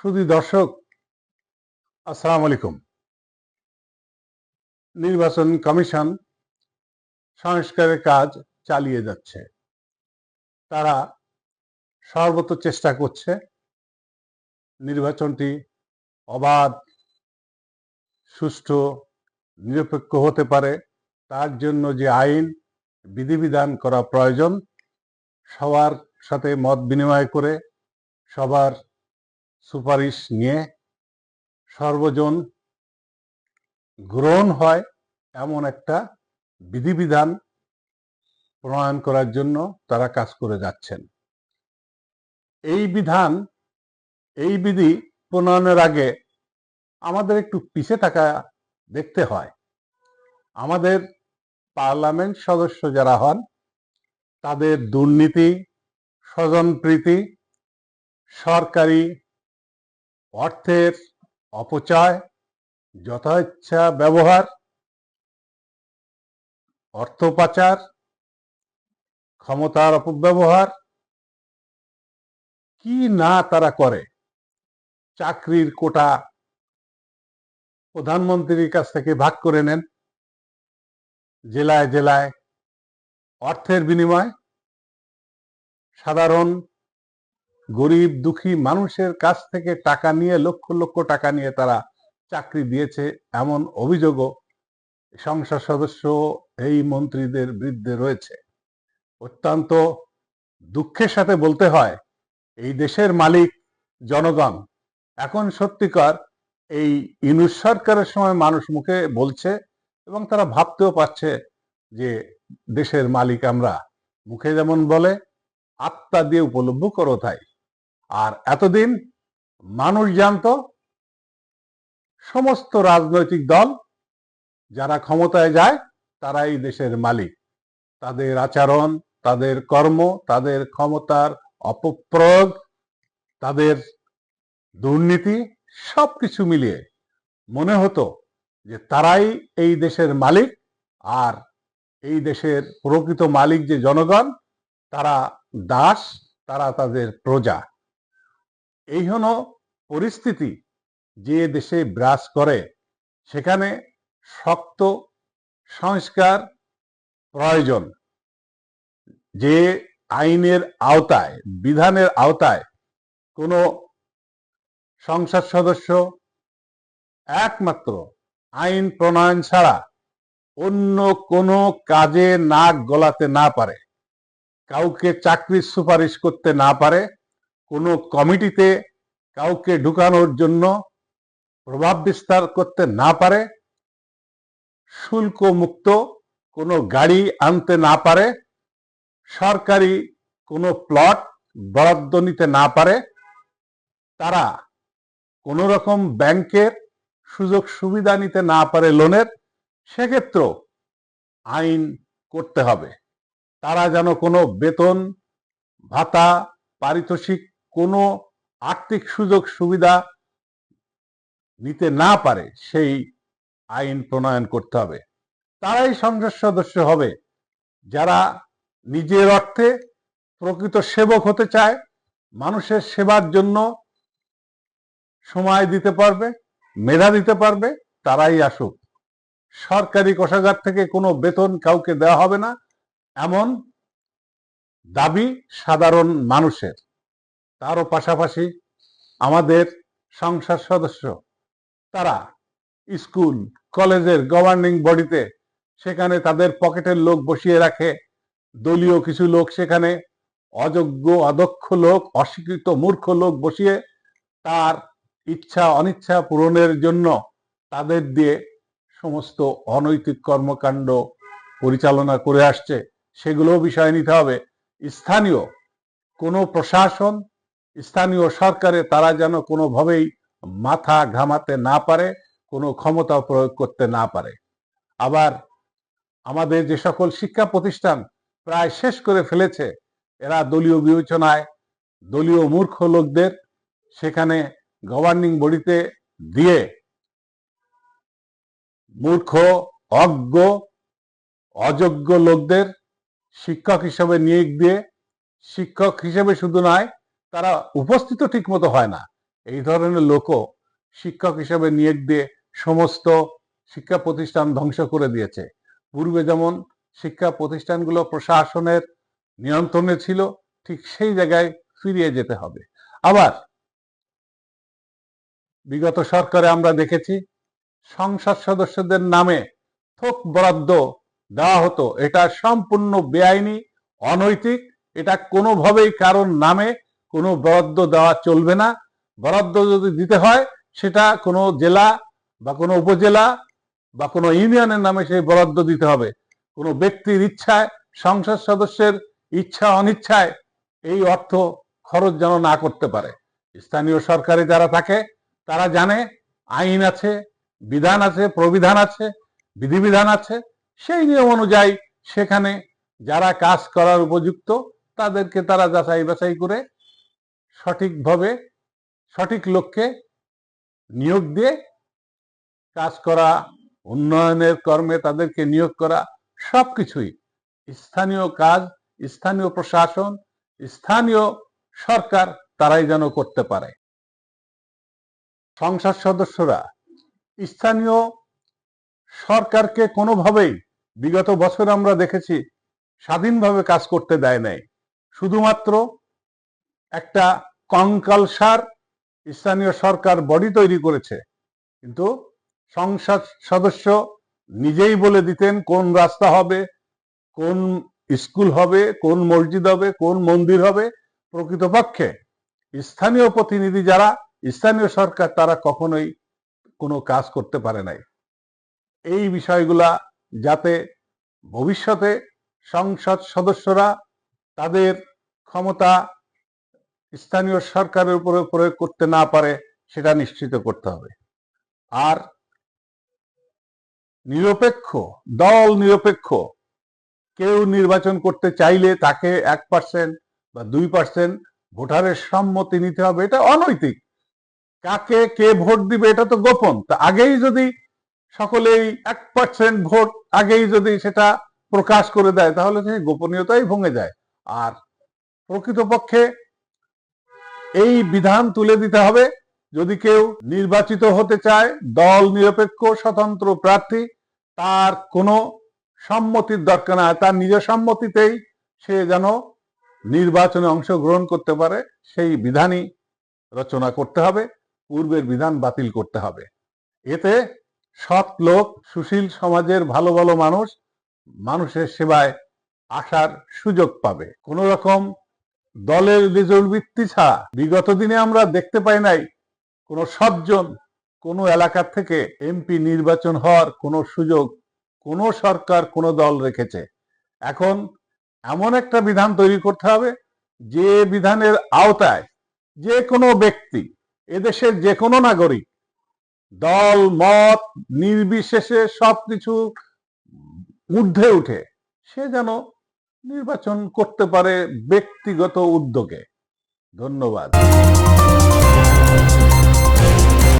সুদী দর্শক, আসসালামু আলাইকুম। নির্বাচন কমিশন সংস্কারের কাজ চালিয়ে যাচ্ছে। তারা সর্বত চেষ্টা করছে নির্বাচনটি অবাধ, সুষ্ঠু, নিরপেক্ষ হতে পারে। তার জন্য যে আইন, বিধিবিধান করা প্রয়োজন, সবার সাথে মত বিনিময় করে সবার সুপারিশ নিয়ে সর্বজন গ্রহণ হয় এমন একটা বিধিবিধান প্রণয়ন করার জন্য তারা কাজ করে যাচ্ছেন। এই বিধান, এই বিধি প্রণয়নের আগে আমাদের একটু পিছে থাকা দেখতে হয়। আমাদের পার্লামেন্ট সদস্য যারা হন, তাদের দুর্নীতি স্বজনপ্রীতি সরকারি অর্থের অপচয়, যথাইচ্ছা ব্যবহার, অর্থ পাচার, ক্ষমতার অপব্যবহার, কি না তারা করে? চাকরির কোটা প্রধানমন্ত্রীর কাছ থেকে ভাগ করে নেন। জেলায় জেলায় অর্থের বিনিময়, সাধারণ গরিব, দুঃখী মানুষের কাছ থেকে টাকা নিয়ে, লক্ষ লক্ষ টাকা নিয়ে তারা চাকরি দিয়েছে এমন অভিযোগও সংসদ সদস্য এই মন্ত্রীদের বিরুদ্ধে রয়েছে। অত্যন্ত দুঃখের সাথে বলতে হয়, এই দেশের মালিক জনগণ। এখন সত্যিকার এই ইনুস সরকারের সময় মানুষ মুখে বলছে এবং তারা ভাবতেও পারছে যে দেশের মালিক আমরা। মুখে যেমন বলে, আত্মা দিয়ে উপলব্ধ করো তাই। আর এতদিন মানুষ জানত সমস্ত রাজনৈতিক দল যারা ক্ষমতায় যায়, তারা এই দেশের মালিক। তাদের আচরণ, তাদের কর্ম, তাদের ক্ষমতার অপপ্রয়োগ, তাদের দুর্নীতি সব কিছু মিলিয়ে মনে হতো যে তারাই এই দেশের মালিক আর এই দেশের প্রকৃত মালিক যে জনগণ, তারা দাস, তারা তাদের প্রজা। এই হলো পরিস্থিতি যে দেশে বিরাজ করে। সেখানে শক্ত সংস্কার প্রয়োজন। যে আইনের আওতায়, বিধানের আওতায় কোনো সংসদ সদস্য একমাত্র আইন প্রণয়ন ছাড়া অন্য কোনো কাজে নাক গলাতে না পারে। কাউকে চাকরির সুপারিশ করতে না পারে। কোনো কমিটিতে কাউকে ঢুকানোর জন্য প্রভাব বিস্তার করতে না পারে শুল্ক মুক্ত কোনো গাড়ি আনতে না পারে, সরকারি কোনো প্লট বরাদ্দ নিতে না পারে, তারা কোনো রকম ব্যাংকের সুযোগ সুবিধা নিতে না পারে লোনের, সেক্ষেত্রেও আইন করতে হবে। তারা যেন কোনো বেতন, ভাতা, পারিতোষিক কোনো আর্থিক সুযোগ সুবিধা নিতে না পারে, সেই আইন প্রণয়ন করতে হবে। তারাই সংসদ সদস্য হবে। যারা নিজের অর্থে প্রকৃত সেবক হতে চায়, মানুষের সেবার জন্য সময় দিতে পারবে, মেধা দিতে পারবে, তারাই আসুক। সরকারি কোষাগার থেকে কোনো বেতন কাউকে দেওয়া হবে না, এমন দাবি সাধারণ মানুষের। তারও পাশাপাশি আমাদের সংসদ সদস্য, তারা স্কুল, কলেজের গভর্নিং বডিতে সেখানে তাদের পকেটের লোক বসিয়ে রাখে। দলীয় কিছু লোক সেখানে, অযোগ্য, অদক্ষ লোক, অস্বীকৃত মূর্খ লোক বসিয়ে তার ইচ্ছা, অনিচ্ছা পূরণের জন্য তাদের দিয়ে সমস্ত অনৈতিক কর্মকাণ্ড পরিচালনা করে আসছে। সেগুলো বিষয় নিতে হবে। স্থানীয় কোনো প্রশাসন স্থানীয় সরকারে তারা যেন কোনোভাবেই মাথা ঘামাতে না পারে, কোনো ক্ষমতা প্রয়োগ করতে না পারে। আবার আমাদের যে সকল শিক্ষা প্রতিষ্ঠান প্রায় শেষ করে ফেলেছে, এরা দলীয় বিবেচনায় দলীয় মূর্খ লোকদের সেখানে গভর্নিং বডিতে দিয়ে মূর্খ, অজ্ঞ, অযোগ্য লোকদের শিক্ষক হিসেবে নিয়োগ দিয়ে, শিক্ষক হিসেবে শুধু নয় তারা উপস্থিত ঠিক মতো হয় না। এই ধরনের লোকও শিক্ষক হিসেবে নিয়োগ দিয়ে সমস্ত শিক্ষা প্রতিষ্ঠান ধ্বংস করে দিয়েছে। পূর্বে যেমন শিক্ষা প্রতিষ্ঠানগুলো প্রশাসনের নিয়ন্ত্রণে ছিল, ঠিক সেই জায়গায় ফিরিয়ে যেতে হবে। আবার বিগত সরকারে আমরা দেখেছি, সংসদ সদস্যদের নামে থোক বরাদ্দ দেওয়া হতো। এটা সম্পূর্ণ বেআইনি, অনৈতিক। এটা কোনোভাবেই কারোর নামে কোনো বরাদ্দ দেওয়া চলবে না। বরাদ্দ যদি দিতে হয়, সেটা কোনো জেলা বা কোনো উপজেলা বা কোনো ইউনিয়নের নামে সেই বরাদ্দ দিতে হবে। কোনো ব্যক্তির ইচ্ছায়, সংসদ সদস্যের ইচ্ছা, অনিচ্ছায় এই অর্থ খরচ যেন না করতে পারে। স্থানীয় সরকারে যারা থাকে, তারা জানে আইন আছে, বিধান আছে, প্রবিধান আছে, বিধিবিধান আছে। সেই নিয়ম অনুযায়ী সেখানে যারা কাজ করার উপযুক্ত, তাদেরকে তারা যাচাই বাছাই করে সঠিকভাবে সঠিক লক্ষ্যে নিয়োগ দিয়ে কাজ করা, উন্নয়নের কর্মে তাদেরকে নিয়োগ করা, সবকিছুই স্থানীয় কাজ, স্থানীয় প্রশাসন, স্থানীয় সরকার তারাই যেন করতে পারে। সংসদ সদস্যরা স্থানীয় সরকারকে কোনোভাবেই বিগত বছর আমরা দেখেছি স্বাধীনভাবে কাজ করতে দেয় নাই। শুধুমাত্র একটা কঙ্কালসার স্থানীয় সরকার বডি তৈরি করেছে। কিন্তু সংসদ সদস্য নিজেই বলে দিতেন কোন রাস্তা হবে, কোন স্কুল হবে, কোন মসজিদ হবে, কোন মন্দির হবে প্রকৃতপক্ষে। স্থানীয় প্রতিনিধি যারা, স্থানীয় সরকার তারা কখনোই কোনো কাজ করতে পারে নাই। এই বিষয়গুলা যাতে ভবিষ্যতে সংসদ সদস্যরা তাদের ক্ষমতা স্থানীয় সরকারের উপরে প্রয়োগ করতে না পারে, সেটা নিশ্চিত করতে হবে। আর নিরপেক্ষ, দল নিরপেক্ষ, কেউ নির্বাচন করতে চাইলে তাকে এক পার্সেন্ট বা দুই পার্সেন্ট ভোটারের সম্মতি নিতে হবে, এটা অনৈতিক। কাকে কে ভোট দিবে, এটা তো গোপন। তা আগেই যদি সকলেই এক পার্সেন্ট ভোট আগেই যদি সেটা প্রকাশ করে দেয়, তাহলে সেই গোপনীয়তাই ভঙে যায়। আর প্রকৃতপক্ষে এই বিধান তুলে দিতে হবে। যদি কেউ নির্বাচিত হতে চায়, দল নিরপেক্ষ, স্বতন্ত্র প্রার্থী, তার কোনো সম্মতির দরকার না তার নিজ সম্মতিতেই সে যেন নির্বাচনে অংশগ্রহণ করতে পারে, সেই বিধানই রচনা করতে হবে, পূর্বের বিধান বাতিল করতে হবে। এতে সৎ লোক, সুশীল সমাজের ভালো ভালো মানুষ মানুষের সেবায় আসার সুযোগ পাবে। কোন রকম দলের রিজলবৃত্তি ছাড়া বিগত দিনে আমরা দেখতে পাই নাই কোন সজ্জন কোন এলাকার থেকে এমপি নির্বাচন হওয়ার কোনো সুযোগ কোন সরকার কোন দল রেখেছে। এখন এমন একটা বিধান তৈরি করতে হবে যে বিধানের আওতায় যে কোনো ব্যক্তি, এদেশের যে কোনো নাগরিক, দল, মত, নির্বিশেষে সবকিছু ঊর্ধ্বে উঠে সে যেন নির্বাচন করতে পারে ব্যক্তিগত উদ্যোগে। ধন্যবাদ।